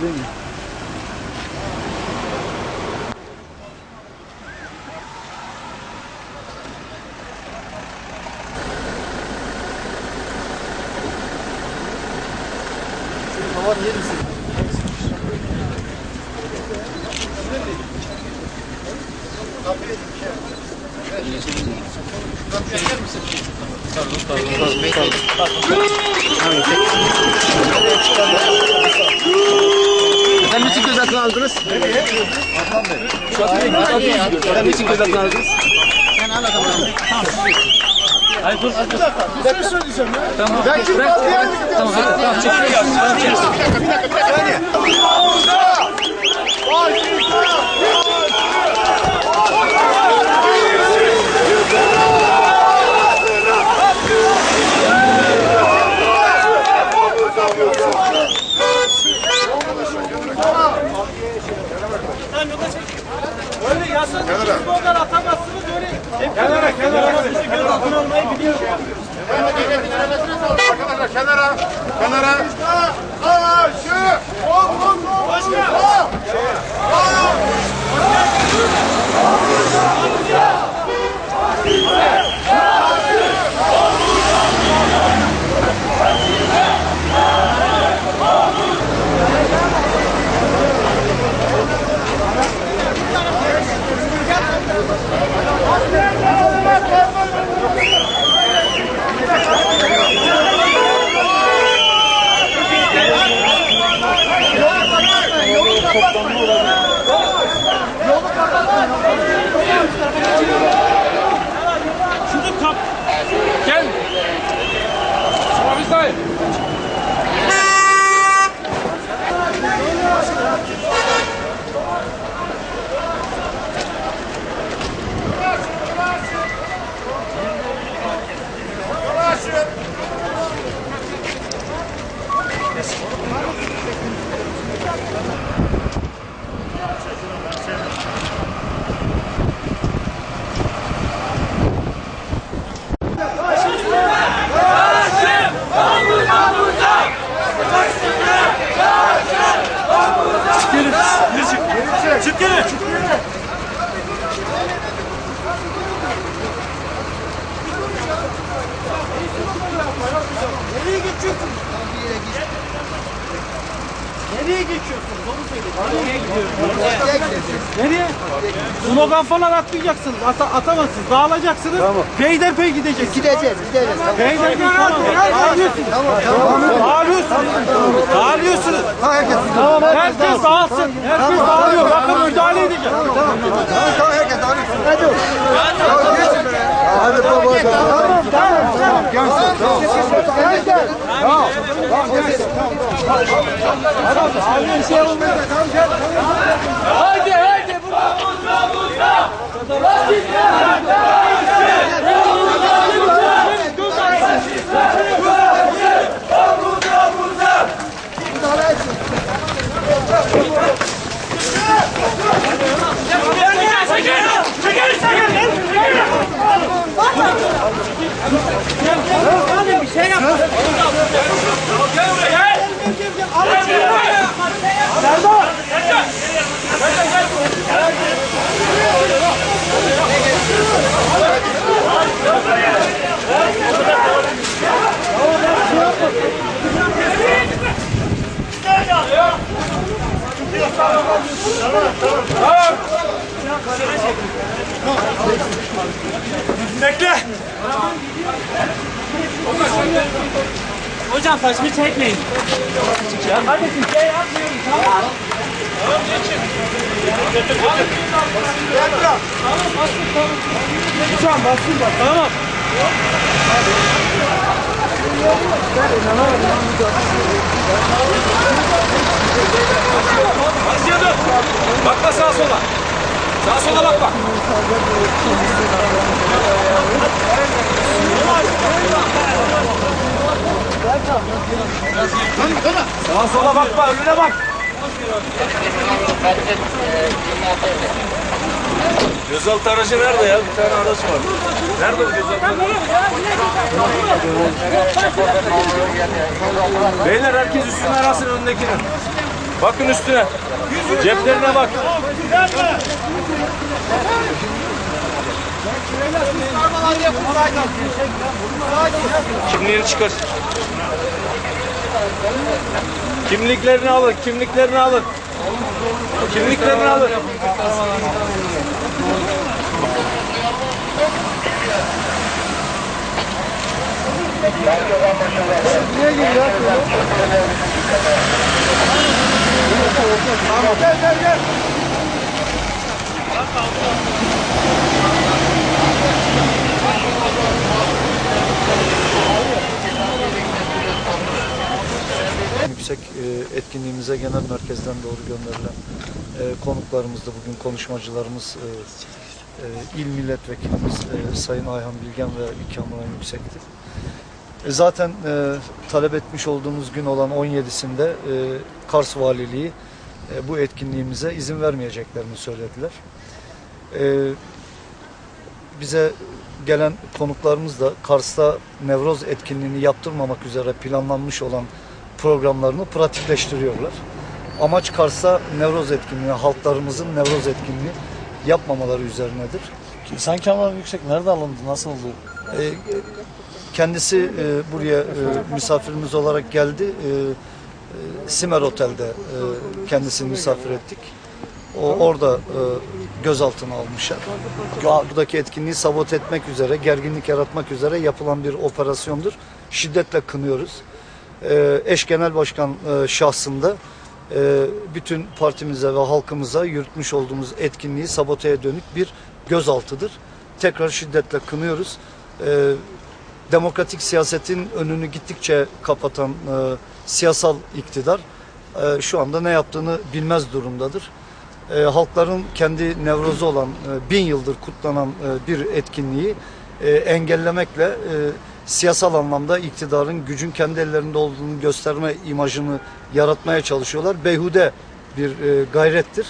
dakika değil mi? Havan yer misin? Tamam, tamam. Tamam, tamam gözaltına aldınız? Sen niçin gözaltına aldınız? Belki bazı yere mi gidiyorsun? Öyle yasa dışı oradan atamazsınız öyle. Kenara kenara. Biliyorum. Arkadaşlar kenara. Kenara. Karşı. Başkan. Zurückkommt. Gen. Schau mal, wie es Nereye geçiyorsunuz? Onu söyleyin. Nereye gidiyorsunuz? Nereye? Slogan falan atmayacaksınız. Ata, atamazsınız. Dağılacaksınız. Tamam. Peyderpey gideceksiniz. Gideceğiz, gideceğiz. Peyderpey tamam. Dağılıyorsunuz. Dağılıyorsunuz. Dağılıyorsunuz. Herkes. Herkes dağılsın. Herkes dağılıyor. Bakın müdahale edeceğim. Tamam, herkes dağılıyor. Hadi. Hadi baba. Tamam, tamam, tamam. Gelsin, tamam. Tamam, tamam, gelsin. Abi bir şey olmaz. Tamam, gel. Haydi haydi. Bekle. Hocam saçımı çekmeyin. Ya kardeşim şey yapmıyorum tamam. Tamam geçin. Tamam basın tamam. Lütfen basın bak tamam. Basıya dön. Bakma sağa sola. Sağa sola bak bak. Sağa sola bakma, önüne bak. Gözaltı aracı nerede ya? Bir tane araç var. Nerede bu gözaltı aracı? Beyler herkes üstüne arasın önündekini. Bakın üstüne. Ceplerine bak. Kimliğini çıkar. Kimliklerini alır, kimliklerini alır. Kimliklerini alır. Niye geliyor? Yüksek e, etkinliğimize genel merkezden doğru gönderilen e, konuklarımız da bugün konuşmacılarımız e, il milletvekilimiz Sayın Ayhan Bilgen ve Kamuran Yüksek'ti. Zaten talep etmiş olduğumuz gün olan 17'sinde e, Kars Valiliği e, bu etkinliğimize izin vermeyeceklerini söylediler. E, bize gelen konuklarımız da Kars'ta Nevroz etkinliğini yaptırmamak üzere planlanmış olan programlarını pratikleştiriyorlar. Amaç Kars'ta Nevroz etkinliği, halklarımızın Nevroz etkinliği yapmamaları üzerinedir. Sen Kamuran Yüksek nerede alındı? Nasıl oldu? E, kendisi e, buraya e, misafirimiz olarak geldi. E, Simer Otel'de e, kendisini misafir ettik. O orada e, gözaltına almışlar. Buradaki etkinliği sabote etmek üzere, gerginlik yaratmak üzere yapılan bir operasyondur. Şiddetle kınıyoruz. E, eş genel başkan e, şahsında bütün partimize ve halkımıza yürütmüş olduğumuz etkinliği saboteye dönük bir gözaltıdır. Tekrar şiddetle kınıyoruz. E, demokratik siyasetin önünü gittikçe kapatan e, siyasal iktidar e, şu anda ne yaptığını bilmez durumdadır. E, halkların kendi nevrozu olan e, bin yıldır kutlanan e, bir etkinliği e, engellemekle e, siyasal anlamda iktidarın gücün kendi ellerinde olduğunu gösterme imajını yaratmaya çalışıyorlar. Beyhude bir e, gayrettir.